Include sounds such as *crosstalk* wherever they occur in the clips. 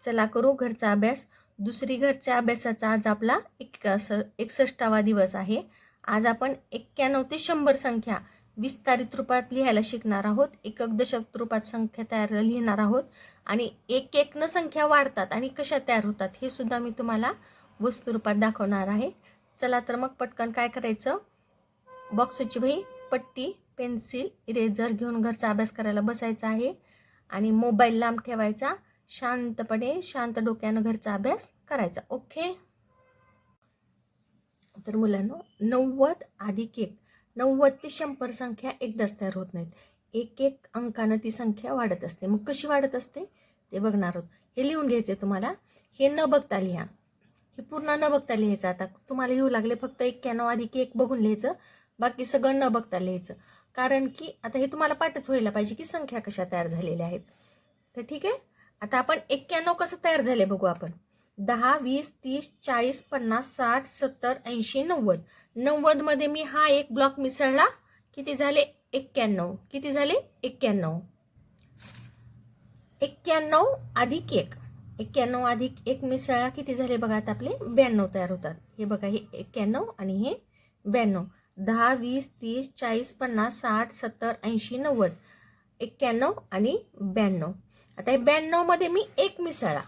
चला करू घरचा अभ्यास. दुसरी घरच्या अभ्यासाचा आज आपला एक असं एकसष्टावा दिवस आहे. आज आपण एक्क्याण्णव ते शंभर संख्या विस्तारित रूपात लिहायला शिकणार आहोत. एकक दशक रूपात संख्या तयार लिहिणार आहोत. आणि एक एकनं संख्या वाढतात आणि कशा तयार होतात हे सुद्धा मी तुम्हाला वस्तू रूपात दाखवणार आहे. चला तर मग पटकन काय करायचं? बॉक्सची वही पट्टी पेन्सिल इरेझर घेऊन घरचा अभ्यास करायला बसायचा आहे. आणि मोबाईल लांब ठेवायचा. शांतपणे शांत डोक्यानं घरचा अभ्यास करायचा. ओके? तर मुलांनो नव्वद अधिक एक. नव्वद ते शंभर संख्या एकदाच तयार होत नाहीत. एक एक अंकानं ती संख्या वाढत असते. मग कशी वाढत असते? ते बघणार आहोत. हे लिहून घ्यायचे तुम्हाला. हे न बघता लिहा. हे पूर्ण न बघता लिहायचं. आता तुम्हाला येऊ लागले फक्त एक्क्याण्णव अधिक एक बघून लिहायचं. बाकी सगळं न बघता लिहायचं. कारण की आता हे तुम्हाला पाठच व्हायला पाहिजे की संख्या कशा तयार झालेल्या आहेत. तर ठीक आहे? आता आपण एक्क्याण्णव कसं तयार झाले बघू आपण. दहा वीस तीस चाळीस पन्नास साठ सत्तर ऐंशी नव्वद. नव्वदमध्ये मी हा एक ब्लॉक मिसळला. किती झाले? एक्क्याण्णव. किती झाले? एक्क्याण्णव. एक्क्याण्णव अधिक एक. एक्क्याण्णव अधिक एक मिसळला. किती झाले बघा आता आपले? ब्याण्णव तयार होतात. हे बघा हे एक्क्याण्णव आणि हे ब्याण्णव. दहा वीस तीस चाळीस पन्नास साठ सत्तर ऐंशी नव्वद. एक्क्याण्णव आणि ब्याण्णव. आता हे ब्याण्णवमध्ये मी एक मिसळा.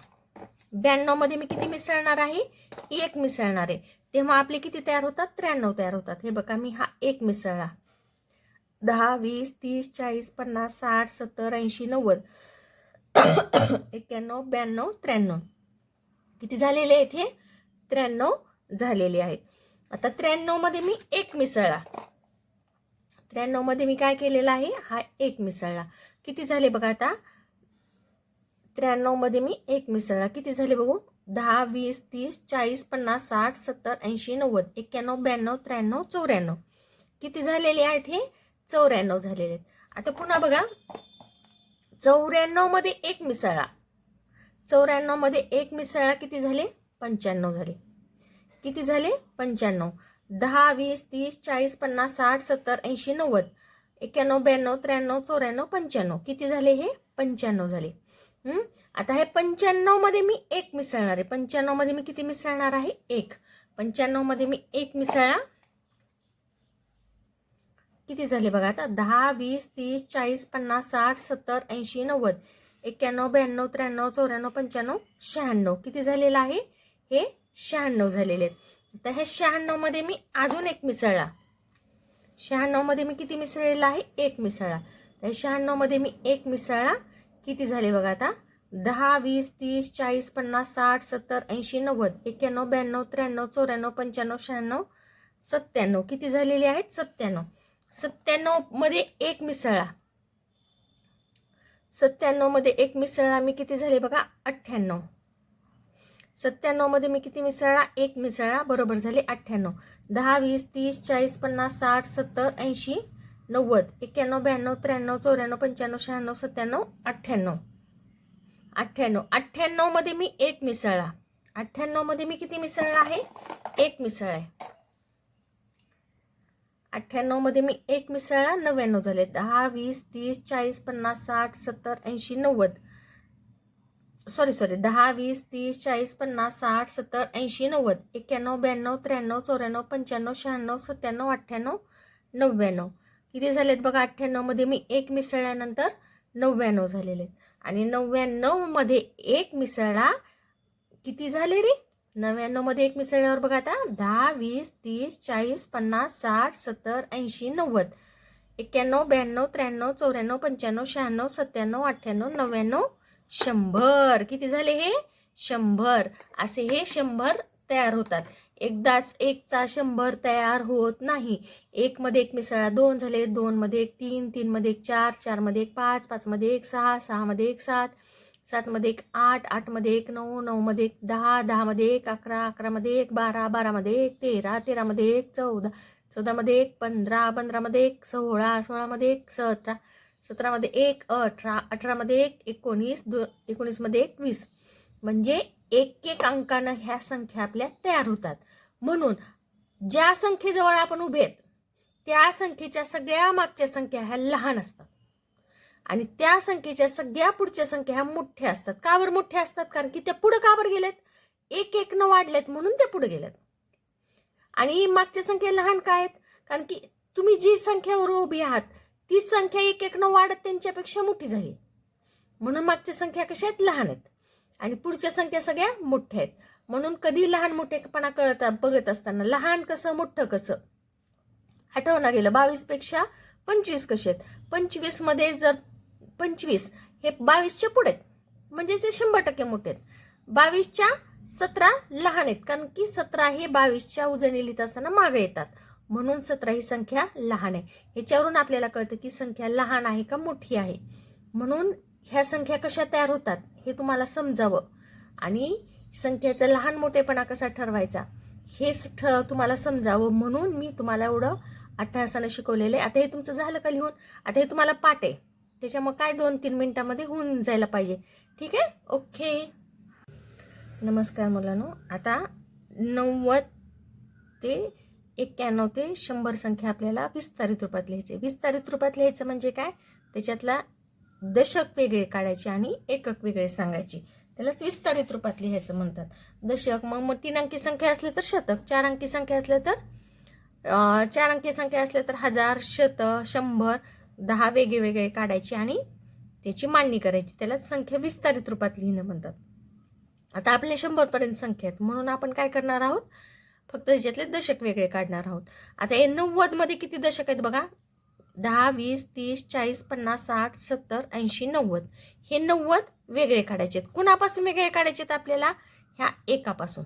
ब्याण्णवमध्ये मी किती मिसळणार आहे? एक मिसळणार आहे. तेव्हा आपले किती तयार होतात? त्र्याण्णव तयार होतात. हे बघा मी हा एक मिसळला दहा वीस तीस चाळीस पन्नास साठ सत्तर ऐंशी नव्वद. *coughs* एक्क्याण्णव ब्याण्णव त्र्याण्णव. किती झालेले आहेत हे? त्र्याण्णव झालेले आहेत. आता त्र्याण्णवमध्ये मी एक मिसळला त्र्याण्णवमध्ये मी काय केलेला आहे? हा एक मिसळला किती झाले बघा आता? त्र्याण्णवमध्ये मी एक मिसळला. किती झाले बघू? दहा वीस तीस चाळीस पन्नास साठ सत्तर ऐंशी नव्वद एक्क्याण्णव ब्याण्णव त्र्याण्णव चौऱ्याण्णव. किती झालेले आहेत हे? चौऱ्याण्णव झालेले आहेत. आता पुन्हा बघा. चौऱ्याण्णवमध्ये एक मिसळा. चौऱ्याण्णवमध्ये एक मिसळा किती झाले? पंच्याण्णव झाले. किती झाले? पंच्याण्णव. दहा वीस तीस चाळीस पन्नास साठ सत्तर ऐंशी नव्वद. एक्क्याण्णव ब्याण्णव त्र्याण्णव चौऱ्याण्णव पंच्याण्णव. किती झाले हे? पंच्याण्णव झाले. आता हे पंच्याण्णवमध्ये मी एक मिसळणार आहे. पंच्याण्णवमध्ये मी किती मिसळणार आहे? एक. पंच्याण्णवमध्ये मी एक मिसळा. किती झाले बघा आता? दहा वीस तीस चाळीस पन्नास साठ सत्तर ऐंशी नव्वद. एक्क्याण्णव ब्याण्णव त्र्याण्णव चौऱ्याण्णव पंच्याण्णव शहाण्णव. किती झालेलं आहे? हे शहाण्णव झालेले आहेत. तर हे शहाण्णवमध्ये मी अजून एक मिसळला शहाण्णवमध्ये मी किती मिसळलेला आहे? एक मिसळा. तर शहाण्णवमध्ये मी एक मिसळला किती झाले बघा आता? दहा वीस तीस चाळीस पन्नास साठ सत्तर ऐंशी नव्वद एक्क्याण्णव ब्याण्णव त्र्याण्णव चौऱ्याण्णव पंच्याण्णव शहाण्णव सत्त्याण्णव. किती झालेले आहेत? सत्त्याण्णव. सत्त्याण्णवमध्ये एक मिसळा. सत्त्याण्णवमध्ये एक मिसळा मी किती झाले बघा? अठ्ठ्याण्णव. सत्त्याण्णवमध्ये मी किती मिसळा? एक मिसळा. बरोबर झाले अठ्ठ्याण्णव. दहा वीस तीस चाळीस पन्नास साठ सत्तर ऐंशी नव्वद एक्क्याण्णव ब्याण्णव त्र्याण्णव चौऱ्याण्णव पंच्याण्णव शहाण्णव सत्त्याण्णव अठ्ठ्याण्णव. अठ्ठ्याण्णव. अठ्ठ्याण्णवमध्ये मी एक मिसळला अठ्ठ्याण्णवमध्ये मी किती मिसळला आहे? एक मिसळ आहे. अठ्ठ्याण्णवमध्ये मी एक मिसळला नव्याण्णव झाले. दहा वीस तीस चाळीस पन्नास साठ सत्तर ऐंशी नव्वद. सॉरी सॉरी दहा वीस तीस चाळीस पन्नास साठ सत्तर ऐंशी नव्वद. एक्क्याण्णव ब्याण्णव त्र्याण्णव चौऱ्याण्णव पंच्याण्णव शहाण्णव सत्त्याण्णव अठ्ठ्याण्णव नव्याण्णव. किती झालेत बघा? अठ्ठ्याण्णवमध्ये मी एक मिसळल्यानंतर नव्याण्णव झालेले आहेत. आणि नव्याण्णवमध्ये एक मिसळला किती झाले रे? नव्याण्णवमध्ये एक मिसळल्यावर बघा आता दहा वीस तीस चाळीस पन्नास साठ सत्तर ऐंशी नव्वद. एक्क्याण्णव ब्याण्णव त्र्याण्णव चौऱ्याण्णव पंच्याण्णव शहाण्णव सत्त्याण्णव अठ्ठ्याण्णव नव्याण्णव शंभर. किती झाले हे? शंभर. असे हे शंभर तयार होतात. एकदाच एकचा शंभर तयार होत नाही एकमध्ये एक मिसळा दोन झाले दोनमध्ये एक तीन तीनमध्ये एक चार चारमध्ये एक पाच पाचमध्ये एक सहा सहामध्ये एक सात सातमध्ये एक आठ आठमध्ये एक नऊ नऊमध्ये एक दहा दहामध्ये एक अकरा अकरामध्ये एक बारा बारामध्ये एक तेरा तेरामध्ये एक चौदा चौदामध्ये एक पंधरा पंधरामध्ये एक सोळा सोळामध्ये एक सतरा सतरामध्ये एक अठरा अठरामध्ये एक एकोणीस दो एकोणीसमध्ये एक वीस म्हणजे एक एक अंकानं ह्या संख्या आपल्या तयार होतात म्हणून ज्या संख्येजवळ आपण उभे आहेत त्या संख्येच्या सगळ्या मागच्या संख्या ह्या लहान असतात. आणि त्या संख्येच्या सगळ्या पुढच्या संख्या ह्या मोठ्या असतात. का बरं मोठ्या असतात? कारण की त्या पुढं का बरं गेल्यात एक एक न वाढल्यात म्हणून त्या पुढे गेल्यात आणि मागच्या संख्या लहान काय आहेत? कारण की तुम्ही जी संख्यावर उभी आहात ती संख्या एक एक न वाढत त्यांच्यापेक्षा मोठी झाली. म्हणून मागच्या संख्या कशा आहेत? लहान आहेत. आणि पुढच्या संख्या सगळ्या मोठ्या आहेत. म्हणून कधी लहान मोठेपणा कळत बघत असताना लहान कसं मोठं कसं? आठवणं गेलं बावीसपेक्षा पंचवीस कसे आहेत? पंचवीसमध्ये जर पंचवीस हे बावीसच्या पुढे आहेत. म्हणजे ते शंभर टक्के मोठे आहेत. बावीसच्या सतरा लहान आहेत कारण की सतरा हे बावीसच्या उजळणी लिहित असताना मागे येतात. म्हणून सतरा ही संख्या लहान आहे. ह्याच्यावरून आपल्याला कळतं की संख्या लहान आहे का मोठी आहे. म्हणून ह्या संख्या कशा तयार होतात हे तुम्हाला समजावं. आणि संख्येचा लहान मोठेपणा कसा ठरवायचा? हे ठ तुम्हाला समजावं म्हणून मी तुम्हाला एवढं अठ्ठासानं शिकवलेलं आहे. आता हे तुमचं झालं का लिहून? आता हे तुम्हाला पाठ आहे. त्याच्यामुळे काय दोन तीन मिनिटामध्ये होऊन जायला पाहिजे. ठीक आहे? ओके. नमस्कार मुलांनो. आता नव्वद ते एक्क्याण्णव ते शंभर संख्या आपल्याला विस्तारित रूपात लिहायचे विस्तारित रूपात लिहायचं म्हणजे काय? त्याच्यातला दशक वेगळे काढायचे आणि एकक वेगळे सांगायचे. त्यालाच विस्तारित रूपात लिहायचं म्हणतात. दशक मग मग तीन अंकी संख्या असले तर शतक चार अंकी संख्या असल्या तर चार अंकी संख्या असल्या तर हजार शत शंभर दहा वेगळे वेगळे आणि त्याची मांडणी करायची. त्यालाच संख्या विस्तारित रूपात लिहिणं म्हणतात. आता आपले शंभरपर्यंत संख्या आहेत. म्हणून आपण काय करणार आहोत? फक्त त्याच्यातले दशक वेगळे काढणार आहोत. आता हे नव्वदमध्ये किती दशक आहेत बघा? दहा वीस तीस चाळीस पन्नास साठ सत्तर ऐंशी नव्वद. हे नव्वद वेगळे काढायचे आहेत. कुणापासून वेगळे काढायचे आहेत आपल्याला? ह्या एकापासून.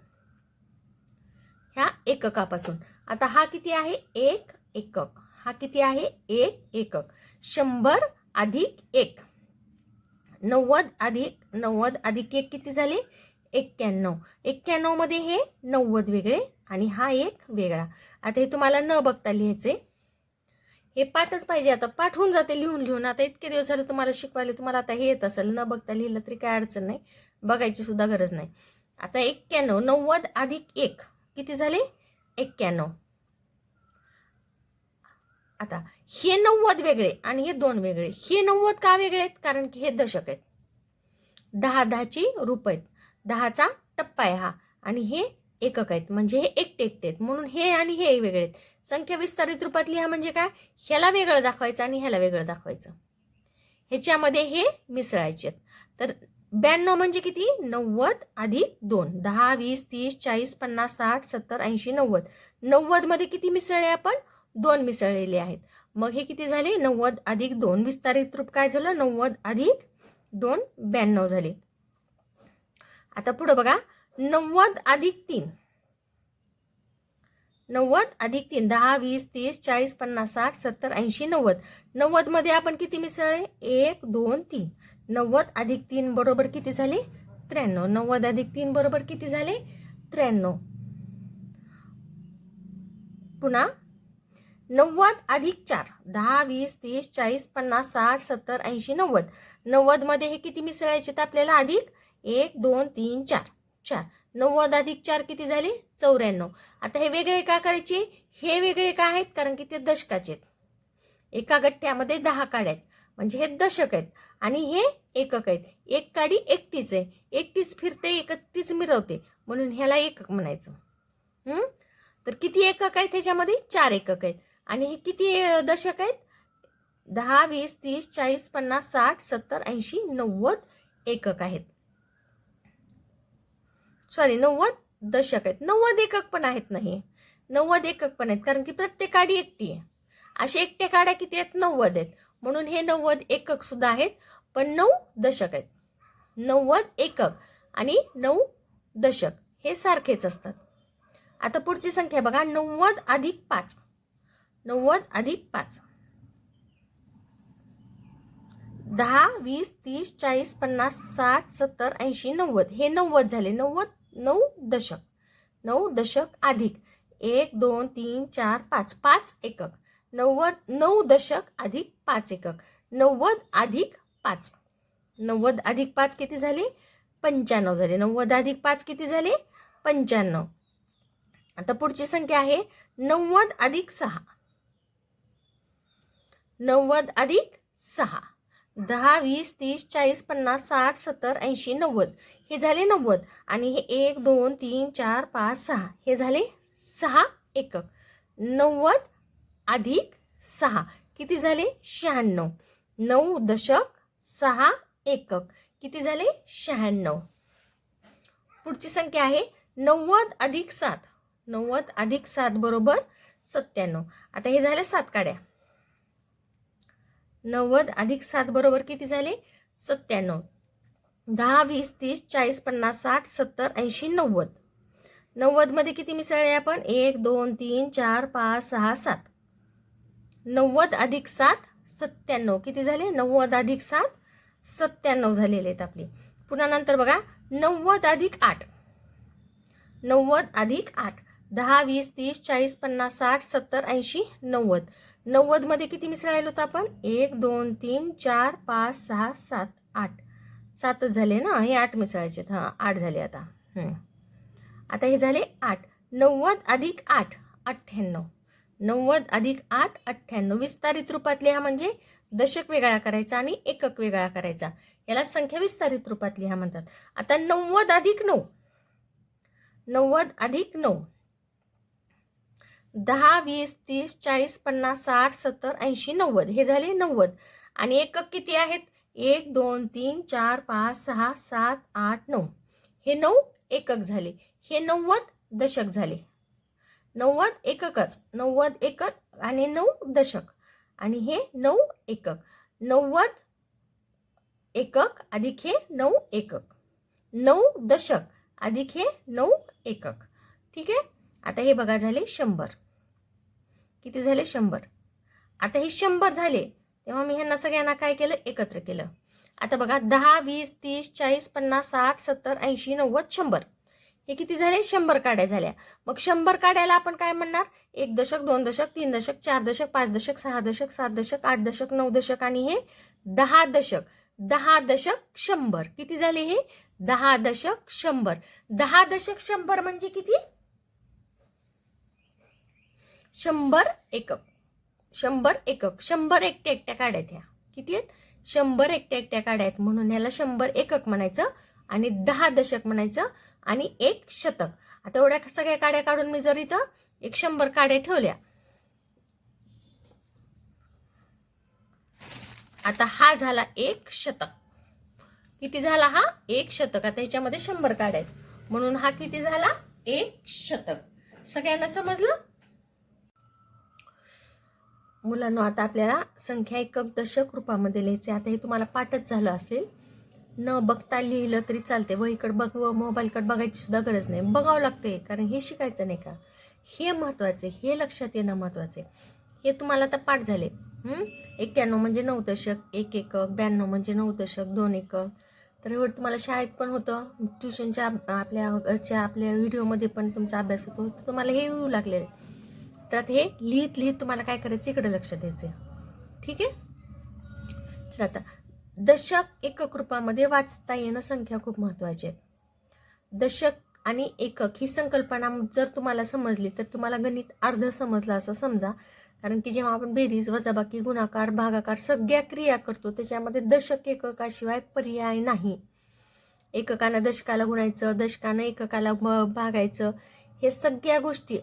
ह्या एककापासून. आता हा किती आहे? एक एकक. हा किती आहे? एक एकक. शंभर अधिक एक. नव्वद अधिक नव्वद अधिक एक किती झाले? एक्क्याण्णव. एक्क्याण्णवमध्ये हे नव्वद वेगळे आणि हा एक वेगळा. आता हे तुम्हाला न बघता लिहायचे हे पाठच पाहिजे. आता पाठ होऊन जाते लिहून लिहून आता इतके दिवस झाले तुम्हाला शिकवायला तुम्हाला आता हे येत असेल न बघता लिहिलं तरी काय अडचण नाही. बघायची सुद्धा गरज नाही. आता एक्क्याण्णव नव्वद अधिक एक किती झाले? एक्क्याण्णव. आता हे नव्वद वेगळे आणि हे दोन वेगळे. हे नव्वद का वेगळे आहेत? कारण की हे दशक आहेत. दहा दहाची रूप आहेत. दहाचा टप्पा आहे हा. आणि हे एकक आहेत. म्हणजे हे एकटे एकटे आहेत. म्हणून हे आणि हे वेगळे आहेत. संख्या विस्तारित रूपात लिहा म्हणजे काय? ह्याला वेगळं दाखवायचं आणि ह्याला वेगळं दाखवायचं. ह्याच्यामध्ये हे मिसळायचे आहेत. तर ब्याण्णव म्हणजे किती? नव्वद अधिक दोन. दहा वीस तीस चाळीस पन्नास साठ सत्तर ऐंशी नव्वद. नव्वदमध्ये किती मिसळले आपण? दोन मिसळलेले आहेत. मग हे किती झाले? नव्वद अधिक दोन. विस्तारित रूप काय झालं? नव्वद अधिक दोन ब्याण्णव झाले. आता पुढं बघा. नव्वद अधिक तीन. नव्वद अधिक तीन दहा वीस तीस चाळीस पन्नास साठ सत्तर ऐंशी नव्वद. नव्वदमध्ये आपण किती मिसळले एक दोन तीन. नव्वद अधिक तीन बरोबर किती झाले? त्र्याण्णव. नव्वद अधिक तीन बरोबर किती झाले? त्र्याण्णव. पुन्हा. नव्वद अधिक चार दहा वीस तीस चाळीस पन्नास साठ सत्तर ऐंशी नव्वद. नव्वदमध्ये हे किती मिसळायचे तर आपल्याला अधिक एक दोन तीन चार. चार. नव्वद अधिक चार किती झाले? चौऱ्याण्णव. आता हे वेगळे का करायचे? हे वेगळे का आहेत? कारण की ते दशकाचे आहेत. एका गठ्ठ्यामध्ये दहा काड्या आहेत. म्हणजे हे दशक आहेत आणि हे एकक आहेत. एक काडी एकटीच आहे. एकटीच फिरते एकटीच मिरवते. म्हणून ह्याला एकक म्हणायचं. तर किती एकक आहेत ह्याच्यामध्ये? चार एकक आहेत. आणि हे किती दशक आहेत? दहा वीस तीस चाळीस पन्नास साठ सत्तर ऐंशी नव्वद एकक आहेत. सॉरी नव्वद दशक आहेत. नव्वद एकक पण आहेत नाही. नव्वद एकक पण आहेत. कारण की प्रत्येक काडी एकटी आहे. अशा एकट्या काड्या किती आहेत? नव्वद आहेत. म्हणून हे नव्वद एकक सुद्धा आहेत पण नऊ दशक आहेत. नव्वद एकक आणि नऊ दशक हे सारखेच असतात. आता पुढची संख्या बघा. नव्वद अधिक पाच. नव्वद अधिक पाच. दहा वीस तीस चाळीस पन्नास साठ सत्तर ऐंशी नव्वद. हे नव्वद झाले. नव्वद नऊ दशक नऊ दशक अधिक. एक दोन तीन चार पाच पाच एकक. नव्वद नऊ दशक अधिक पाच एकक. नव्वद अधिक पाच. नव्वद अधिक पाच किती झाले? पंच्याण्णव झाले. नव्वद अधिक पाच किती झाले? पंच्याण्णव. आता पुढची संख्या आहे नव्वद अधिक सहा. नव्वद अधिक सहा. दहा वीस तीस चाळीस पन्नास साठ सत्तर ऐंशी नव्वद. हे झाले नव्वद. आणि हे एक दोन तीन चार पाच सहा. हे झाले सहा एकक. नव्वद अधिक सहा. किती झाले? शहाण्णव. नऊ दशक सहा एकक. किती झाले? शहाण्णव. पुढची संख्या आहे नव्वद अधिक सात. नव्वद अधिक सात बरोबर सत्त्याण्णव. आता हे झाले सात काड्या. नव्वद अधिक सात बरोबर किती झाले? सत्त्याण्णव. दहा वीस तीस चाळीस पन्नास साठ सत्तर ऐंशी नव्वद. नव्वदमध्ये किती मिसळले आपण? एक दोन तीन चार पाच सहा सात. नव्वद अधिक सात सत्त्याण्णव. किती झाले? नव्वद अधिक सात सत्त्याण्णव झालेले आहेत आपले. पुन्हा नंतर बघा. नव्वद अधिक आठ. नव्वद अधिक आठ. दहा वीस तीस चाळीस पन्नास साठ सत्तर ऐंशी नव्वद. नव्वदमध्ये किती मिसळायला होतं आपण? एक दोन तीन चार पाच सहा सात आठ. सातच झाले ना हे आठ मिसळायचे हां आठ झाले आता. आता हे झाले आठ. नव्वद अधिक आठ अठ्ठ्याण्णव. नव्वद अधिक आठ अठ्ठ्याण्णव. विस्तारित रूपात लिहा म्हणजे दशक वेगळा करायचा आणि एकक वेगळा करायचा. याला संख्या विस्तारित रूपात लिहा म्हणतात. आता नव्वद अधिक नऊ. नव्वद अधिक नऊ. दहा वीस तीस चाळीस पन्नास साठ सत्तर ऐंशी नव्वद. हे झाले नव्वद. आणि एकक किती आहेत? एक दोन तीन चार पाच सहा सात आठ नऊ. हे नऊ एकक झाले. हे नव्वद दशक झाले. नव्वद एककच. नव्वद एकक आणि नऊ दशक. आणि हे नऊ एकक. नव्वद एकक अधिक हे नऊ एकक. नऊ दशक अधिक हे नऊ एकक. ठीक आहे? आता हे बघा झाले शंभर. किती झाले? शंभर. आता हे शंभर झाले. तेव्हा मी ह्यांना सगळ्यांना काय केलं? एकत्र केलं. आता बघा दहा वीस तीस चाळीस पन्नास साठ सत्तर ऐंशी नव्वद शंभर. हे किती झाले? शंभर काड्या झाल्या. मग शंभर काड्याला आपण काय म्हणणार? एक दशक दोन दशक तीन दशक चार दशक पाच दशक सहा दशक सात दशक आठ दशक नऊ दशक आणि हे दहा दशक. दहा दशक शंभर. किती झाले हे? दहा दशक शंभर. दहा दशक शंभर म्हणजे किती? शंभर एकक. शंभर एकक शंभर एकट्या एकट्या काढ्या आहेत ह्या. किती आहेत? शंभर एकट्या एकट्या काढ्या आहेत. म्हणून ह्याला शंभर एकक म्हणायचं आणि दहा दशक म्हणायचं आणि एक शतक. आता एवढ्या सगळ्या काड्या काढून मी जर इथं एक शंभर काड्या ठेवल्या. आता हा झाला एक शतक. किती झाला हा? एक शतक. आता ह्याच्यामध्ये शंभर काड्या आहेत. म्हणून हा किती झाला? एक शतक. सगळ्यांना समजलं? मुलांना आता आपल्याला संख्या एकक दशक रूपामध्ये लिहायचे आता हे तुम्हाला पाठच झालं असेल. न बघता लिहिलं तरी चालते वहीकडे बघ मोबाईलकडे बघायची सुद्धा गरज नाही. बघावं लागते कारण हे शिकायचं नाही का? हे महत्त्वाचे हे लक्षात येणं महत्त्वाचे हे तुम्हाला आता पाठ झाले. एक्क्याण्णव म्हणजे नऊ दशक एक एकक ब्याण्णव म्हणजे नऊ दशक दोन एकक. तर हे तुम्हाला शाळेत पण होतं. ट्युशनच्या आपल्या घरच्या आपल्या व्हिडिओमध्ये पण तुमचा अभ्यास होतो. तर तुम्हाला हे येऊ लागलेलं आहे. तर हे लिहित लिहित तुम्हाला काय करायचं इकडे लक्ष द्यायचं ठीक आहे? चला आता. दशक एकक रूपामध्ये वाचता येणं संख्या खूप महत्वाची आहे. दशक आणि एकक ही संकल्पना जर तुम्हाला समजली तर तुम्हाला गणित अर्ध समजलं असं समजा. कारण की जेव्हा आपण बेरीज वजाबाकी गुणाकार भागाकार सगळ्या क्रिया करतो त्याच्यामध्ये दशक एककाशिवाय पर्याय नाही. एककानं दशकाला गुणायचं दशकानं एककाला भागायचं हे सगळ्या गोष्टी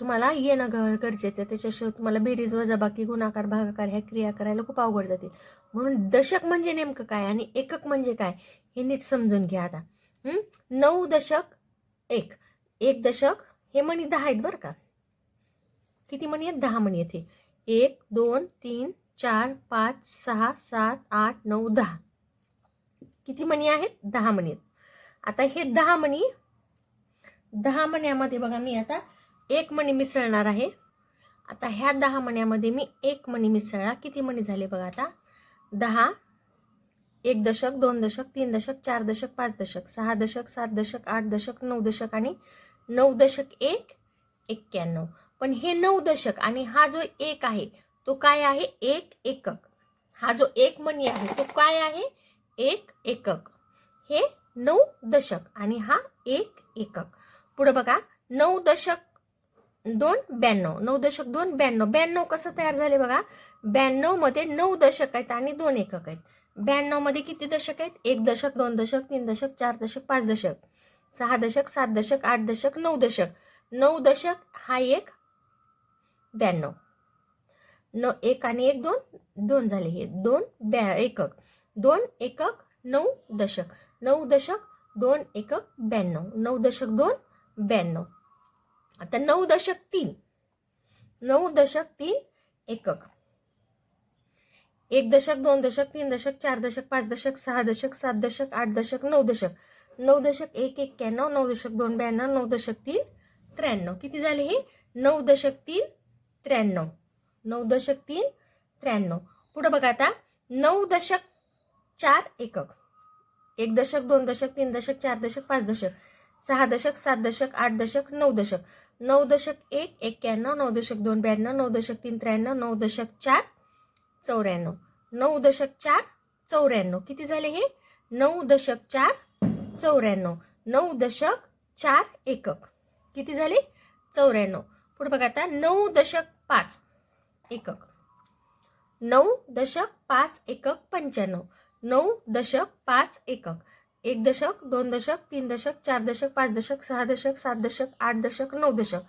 तुम्हाला येणं ग गरजेचं आहे. त्याच्याशिवाय तुम्हाला बेरीज वजाबाकी गुणाकार भागाकार ह्या क्रिया करायला खूप अवघड जाते म्हणून दशक म्हणजे नेमकं काय आणि एकक म्हणजे काय हे नीट समजून घ्या आता. नऊ दशक एक. एक दशक हे मणी दहा आहेत बरं का. किती मणी आहेत? दहा मणी येथे एक दोन तीन चार पाच सहा सात आठ नऊ दहा. किती मणी आहेत? दहा मणी आहेत. आता हे दहा मणी दहा मण्यामध्ये बघा मी आता एक मणी मिसळणार आहे. आता ह्या दहा मण्यामध्ये मी एक मणी मिसळला. किती मणी झाले बघा आता? दहा एक दशक दोन दशक तीन दशक चार दशक पाच दशक सहा दशक सात दशक आठ दशक नऊ दशक आणि नऊ दशक एक एक्क्याण्णव. पण हे नऊ दशक आणि हा जो एक आहे तो काय आहे? एक एकक. हा जो एक मणी आहे तो काय आहे? एक एकक. हे नऊ दशक आणि हा एक एकक. पुढं बघा. नऊ दशक दोन ब्याण्णव नऊ दशक दोन ब्याण्णव. ब्याण्णव कसं तयार झाले बघा? ब्याण्णवमध्ये नऊ दशक आहेत आणि दोन एकक आहेत. ब्याण्णवमध्ये किती दशक आहेत? एक दशक दोन दशक तीन दशक चार दशक पाच दशक. सहा दशक सात दशक आठ दशक नऊ दशक. नऊ दशक हा एक ब्याण्णव. न एक आणि एक दोन दोन झाले हे. दोन ब्या एकक. दोन एकक नऊ दशक. नऊ दशक दोन एकक ब्याण्णव. नऊ दशक दोन ब्याण्णव. आता नऊ दशक तीन. नऊ दशक तीन एकक. एक दशक दोन दशक तीन दशक चार दशक पाच दशक सहा दशक सात दशक आठ दशक नऊ दशक. नऊ दशक एक एक्क्याण्णव नऊ दशक दोन ब्याण्णव नऊ दशक तीन त्र्याण्णव. किती झाले हे? नऊ दशक तीन त्र्याण्णव. नऊ दशक तीन त्र्याण्णव. पुढं बघा आता. नऊ दशक चार एकक. एक दशक दोन दशक तीन दशक चार दशक पाच दशक. सहा दशक सात दशक आठ दशक नऊ दशक. नऊ दशक एक एक्क्याण्णव नऊ दशक दोन ब्याण्णव नऊ दशक तीन त्र्याण्णव नऊ दशक चार चौऱ्याण्णव नऊ दशक चार चौऱ्याण्णव किती झाले हे नऊ दशक चार चौऱ्याण्णव नऊ दशक चार एकक किती झाले चौऱ्याण्णव पुढे बघा आता नऊ दशक पाच एकक नऊ दशक पाच एकक पंच्याण्णव नऊ दशक पाच एकक एक दशक दोन दशक तीन दशक चार दशक पाच दशक सहा दशक सात दशक आठ दशक नऊ दशक.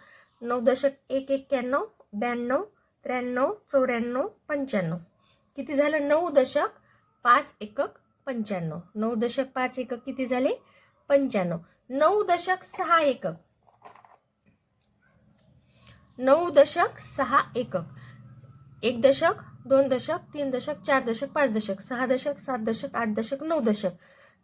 नऊ दशक एक एक्क्याण्णव ब्याण्णव त्र्याण्णव चौऱ्याण्णव पंच्याण्णव. किती झालं? नऊ दशक पाच एकक पंच्याण्णव. नऊ दशक पाच एकक किती झाले? पंच्याण्णव. नऊ दशक सहा एकक. नऊ दशक सहा एकक. एक दशक दोन दशक तीन दशक चार दशक पाच दशक. सहा दशक सात दशक आठ दशक नऊ दशक.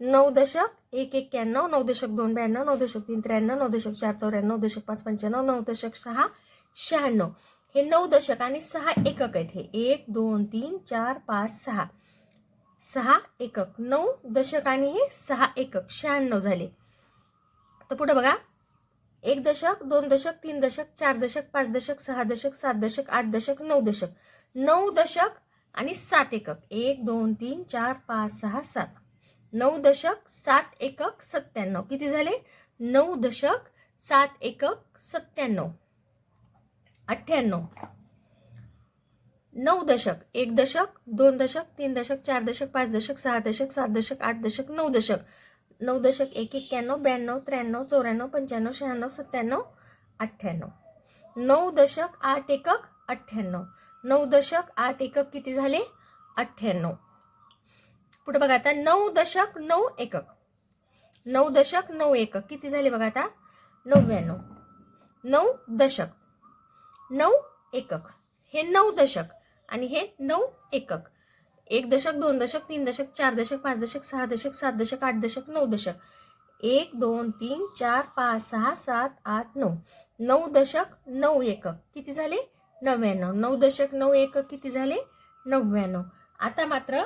नऊ दशक एक एक्क्याण्णव नऊ दशक दोन ब्याण्णव नऊ दशक तीन त्र्याण्णव नऊ दशक चार चौऱ्याण्णव नऊ दशक पाच पंच्याण्णव नऊ दशक सहा शहाण्णव. हे नऊ दशक आणि सहा एकक आहेत हे. एक दोन तीन चार पाच सहा. सहा एकक. नऊ दशक आणि हे सहा एकक. शहाण्णव झाले. तर पुढे बघा. एक दशक दोन दशक तीन दशक चार दशक पाच दशक सहा दशक सात दशक आठ दशक नऊ दशक. नऊ दशक आणि सात एकक. एक दोन तीन चार पाच सहा सात. नऊ दशक सात एकक सत्त्याण्णव. किती झाले? नऊ दशक सात एकक सत्त्याण्णव. अठ्ठ्याण्णव. नऊ दशक एक दशक दोन दशक तीन दशक चार दशक पाच दशक सहा दशक सात दशक आठ दशक नऊ दशक. नऊ दशक एक एक्क्याण्णव ब्याण्णव त्र्याण्णव चौऱ्याण्णव पंच्याण्णव शहाण्णव सत्त्याण्णव अठ्ठ्याण्णव. नऊ दशक आठ एकक अठ्ठ्याण्णव. नऊ दशक आठ एकक किती झाले? अठ्ठ्याण्णव. पुढे बघा आता नऊ दशक नऊ एकक. नऊ दशक नऊ एकक. किती झाले बघा आता? नव्याण्णव. नऊ दशक. नऊ एकक. हे नऊ दशक आणि हे नऊ एकक. एक दशक दोन दशक तीन दशक चार दशक पाच दशक सहा दशक सात दशक आठ दशक नऊ दशक. एक दोन तीन चार पाच सहा सात आठ नऊ. नऊ दशक नऊ एकक. किती झाले? नव्याण्णव. नऊ दशक नऊ एकक किती झाले? नव्याण्णव. आता मात्र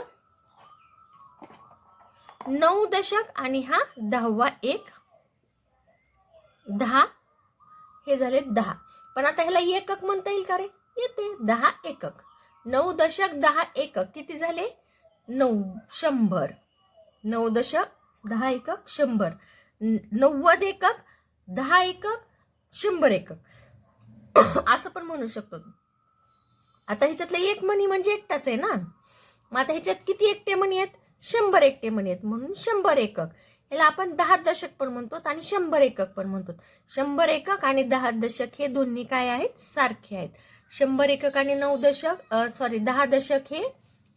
नऊ दशक आणि हा दहावा एक. दहा हे झाले दहा. पण आता ह्याला एकक म्हणता येईल का रे? येते दहा एकक. नऊ दशक दहा एकक किती झाले? नऊ शंभर. नऊ दशक दहा एकक शंभर. नव्वद एकक दहा एकक शंभर एकक. *coughs* असं पण म्हणू शकतो. आता ह्याच्यातलं एक मणी म्हणजे एकटाच आहे ना? मग आता ह्याच्यात किती एकटे मणी आहेत? शंभर एकटे मणी आहेत म्हणून शंभर एकक. याला आपण दहा दशक पण म्हणतो आणि शंभर एकक पण म्हणतो. शंभर एकक आणि दहा दशक हे दोन्ही काय आहेत? सारखे आहेत. शंभर एकक आणि नऊ दशक सॉरी दहा दशक हे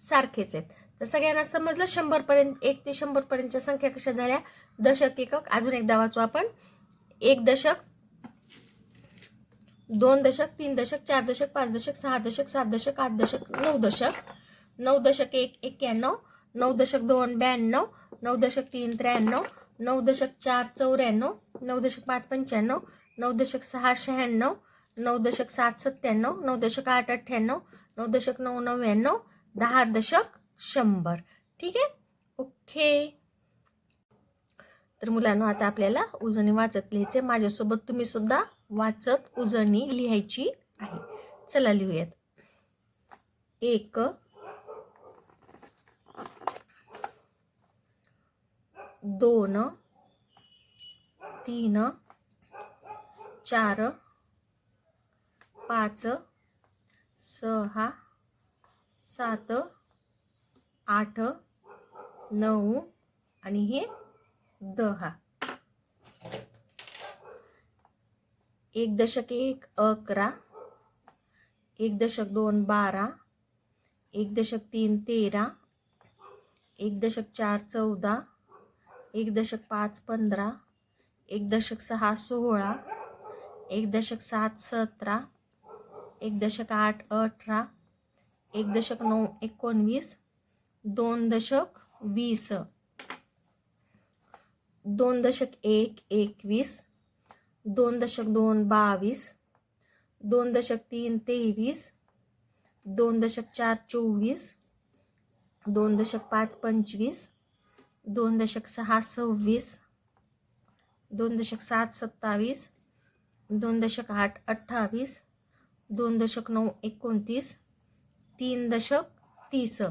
सारखेच आहेत. तर सगळ्यांना समजलं शंभर पर्यंत एक ते शंभर पर्यंतच्या संख्या कशा झाल्या? दशक एकक. अजून एकदा वाचू आपण. एक दशक दोन दशक तीन दशक चार दशक पाच दशक सहा दशक सात दशक आठ दशक नऊ दशक. नऊ दशक एक एक्क्याण्णव. नऊ दशक दोन ब्याण्णव नऊ दशक तीन त्र्याण्णव नऊ दशक चार चौऱ्याण्णव नऊ दशक पाच पंच्याण्णव नऊ दशक सहा शहाण्णव नऊ दशक सात सत्त्याण्णव नऊ दशक आठ अठ्ठ्याण्णव नऊ दशक नऊ नव्याण्णव दहा दशक शंभर. ठीक आहे? ओके. तर मुलांनो आता आपल्याला उजनी वाचत लिहायचे माझ्यासोबत तुम्ही सुद्धा वाचत उजळणी लिहायची आहे. चला लिहूयात. एक दोन तीन चार पाच सहा सात आठ नऊ आणि हे दहा. एक दशक एक अकरा. एक दशक दोन बारा. एक दशक तीन तेरा. एक दशक चार चौदा. एक दशक पाच पंधरा एक दशक सहा सोळा एक दशक सात सतरा एक दशक आठ अठरा एक दशक नऊ एकोणवीस दोन दशक वीस दोन दशक एक एकवीस दोन दशक दोन बावीस दोन दशक तीन तेवीस दोन दशक चार चोवीस दोन दशक पाच पंचवीस दोन दशक सहा सव्वीस. दोन दशक सात सत्तावीस. दोन दशक आठ अठ्ठावीस. दोन दशक नऊ एकोणतीस. तीन दशक तीस.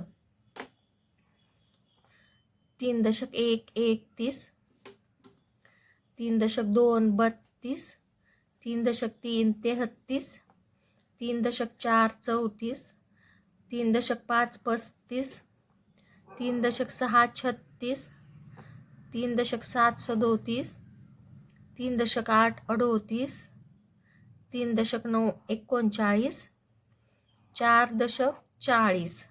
तीन दशक एक एकतीस तीन दशक दोन बत्तीस. तीन दशक तीन तेहत्तीस. तीन दशक चार चौतीस. तीन दशक पाच पस्तीस. तीन दशक सहा छत्तीस. तीन दशक सात सदोतीस तीन दशक आठ अडोतीस तीन दशक नऊ एकोणचाळीस चार दशक चाळीस.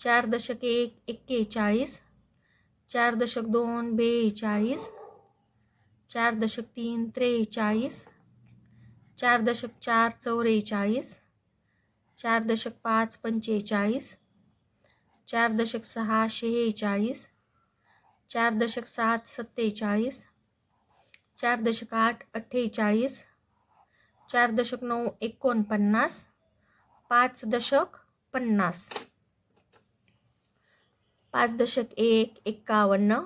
चार दशक एक एक्केचाळीस चार दशक दोन बेचाळीस चार दशक तीन त्रेचाळीस चार दशक चार चौवेचाळीस चार दशक पाच पंचेचाळीस चार दशक सहा शेहेचाळीस चार दशक सात सत्तेचाळीस चार दशक आठ अठ्ठेचाळीस चार दशक नऊ एकोणपन्नास पाच दशक पन्नास. पाच दशक एक एक्कावन्न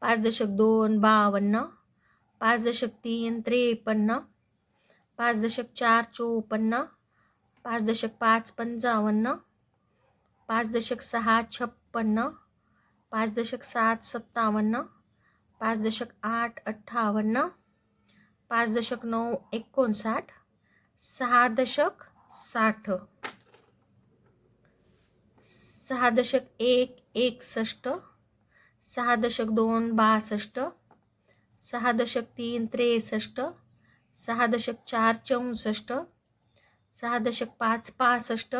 पाच दशक दोन बावन्न पाच दशक तीन त्रेपन्न पाच दशक चार चोपन्न पाच दशक पाच पंचावन्न पाच दशक सहा छप्पन्न पाच दशक सात सत्तावन्न पाच दशक आठ अठ्ठावन्न पाच दशक नऊ एकोणसाठ सहा दशक साठ. सहा दशक एक एकसष्ट सहा दशक दोन बासष्ट सहा दशक तीन त्रेसष्ट सहा दशक चार चौसष्ट सहा दशक पाच पासष्ट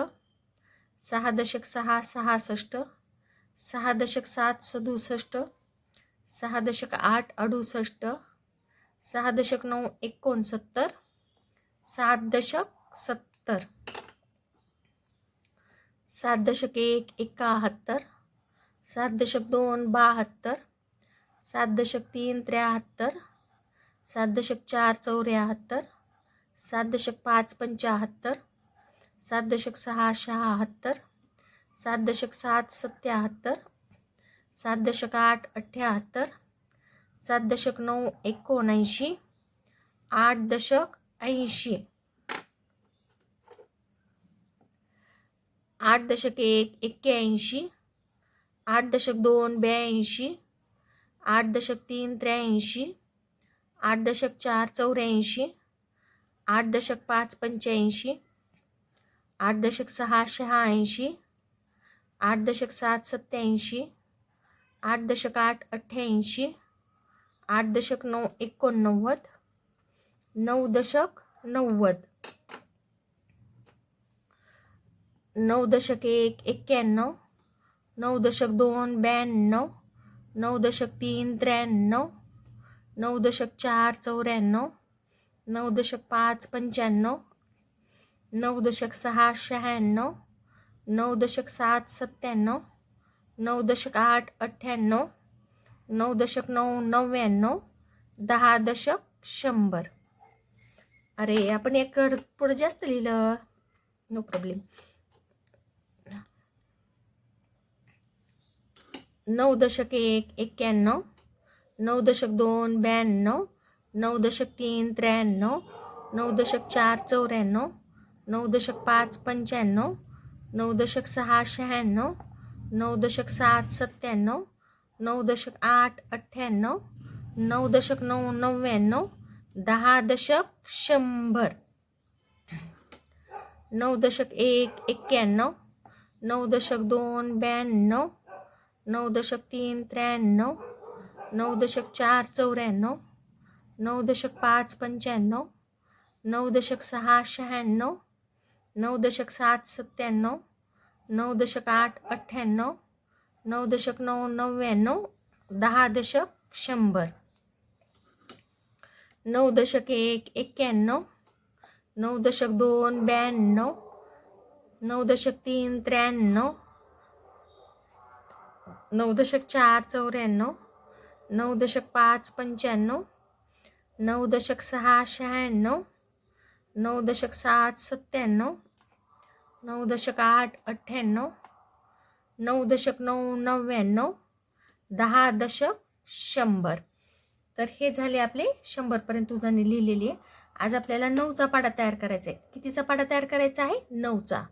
सहा दशक सहा सहासष्ट सहा दशक सात सदुसष्ट सहा दशक आठ अडुसष्ट सहा दशक नऊ एकोणसत्तर सात दशक सत्तर सात दशक एक एकाहत्तर सात दशक दोन बहात्तर सात दशक तीन त्र्याहत्तर सात दशक चार चौऱ्याहत्तर सात दशक पाच पंच्याहत्तर सात दशक सहा शहात्तर, सात दशक सात सत्याहत्तर, सात दशक आठ अठ्ठ्याहत्तर सात दशक नऊ एकोणऐंशी, आठ दशक ऐंशी. आठ दशक एक एक्क्याऐंशी, आठ दशक दोन ब्याऐंशी, आठ दशक तीन त्र्याऐंशी, आठ दशक चार चौऱ्याऐंशी, आठ दशक पाच पंच्याऐंशी आठ दशक सहा ऐंशी आठ दशक सात सत्याऐंशी आठ दशक आठ अठ्ठ्याऐंशी आठ दशक नऊ एकोणनव्वद नऊ दशक नव्वद. नऊ दशक एक एक्क्याण्णव नऊ दशक दोन ब्याण्णव नऊ दशक तीन त्र्याण्णव नऊ दशक चार चौऱ्याण्णव नऊ दशक पाच पंच्याण्णव नऊ दशक सहा शहाण्णव नऊ दशक सात सत्त्याण्णव नऊ दशक आठ अठ्ठ्याण्णव नऊ दशक नऊ नव्याण्णव दहा दशक शंभर. अरे आपण एक पुढं जास्त लिहिलं. नो प्रॉब्लेम नऊ दशक एक एक्क्याण्णव नऊ दशक दोन ब्याण्णव नऊ दशक तीन त्र्याण्णव नऊ दशक चार चौऱ्याण्णव नऊ दशक पाच पंच्याण्णव नऊ दशक सहा शहाण्णव नऊ दशक सात सत्त्याण्णव नऊ दशक आठ अठ्ठ्याण्णव नऊ दशक नऊ नव्याण्णव दहा दशक शंभर नऊ दशक एक एक्क्याण्णव नऊ दशक दोन ब्याण्णव नऊ दशक तीन त्र्याण्णव नऊ दशक चार चौऱ्याण्णव नऊ दशक पाच पंच्याण्णव नऊ दशक सहा शहाण्णव नऊ दशक सात सत्त्याण्णव नऊ दशक आठ अठ्ठ्याण्णव नऊ दशक नऊ नव्याण्णव दहा दशक शंभर. नऊ दशक एक एक्क्याण्णव नऊ दशक दोन ब्याण्णव नऊ दशक तीन त्र्याण्णव नऊ दशक चार चौऱ्याण्णव नऊ दशक पाच पंच्याण्णव नऊ दशक सहा शहाण्णव नऊ दशक सात सत्त्याण्णव नऊ दशक आठ अठ्ठ्याण्णव नऊ दशक नऊ नव्याण्णव दहा दशक शंभर. तर हे झाले आपले शंभरपर्यंत उजाने लिहिलेली आहे. आज आपल्याला नऊचा पाडा तयार करायचा आहे. कितीचा पाडा तयार करायचा आहे? नऊचा.